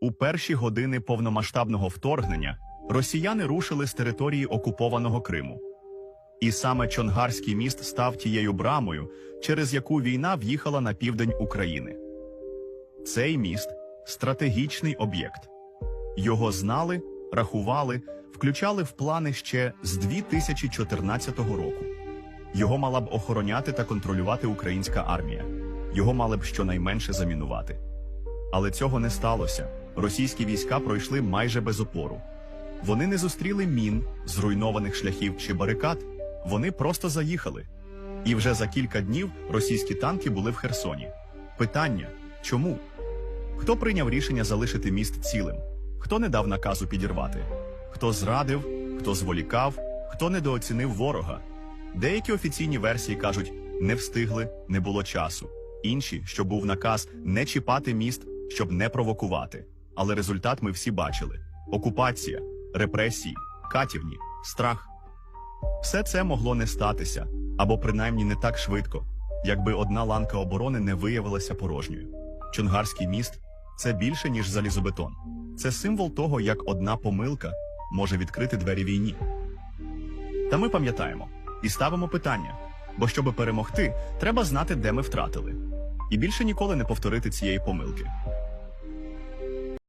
У перші години повномасштабного вторгнення росіяни рушили з території окупованого Криму. І саме Чонгарський міст став тією брамою, через яку війна в'їхала на південь України. Цей міст стратегічний об'єкт. Його знали, рахували, включали в плани ще з 2014 року. Його мала б охороняти та контролювати українська армія. Його мали б щонайменше замінувати. Але цього не сталося. Російські війська пройшли майже без опору. Вони не зустріли мін, зруйнованих шляхів чи барикад. Вони просто заїхали. І вже за кілька днів російські танки були в Херсоні. Питання чому? Хто прийняв рішення залишити міст цілим? Хто не дав наказу підірвати? Хто зрадив, хто зволікав, хто недооцінив ворога? Деякі офіційні версії кажуть, не встигли, не було часу. Інші, що був наказ не чіпати міст, щоб не провокувати. Але результат ми всі бачили: окупація, репресії, катівні, страх. Все це могло не статися, або принаймні не так швидко, якби одна ланка оборони не виявилася порожньою. Чонгарський міст це більше, ніж залізобетон. Це символ того, як одна помилка може відкрити двері війні. Та ми пам'ятаємо і ставимо питання, бо щоби перемогти, треба знати, де ми втратили, і більше ніколи не повторити цієї помилки.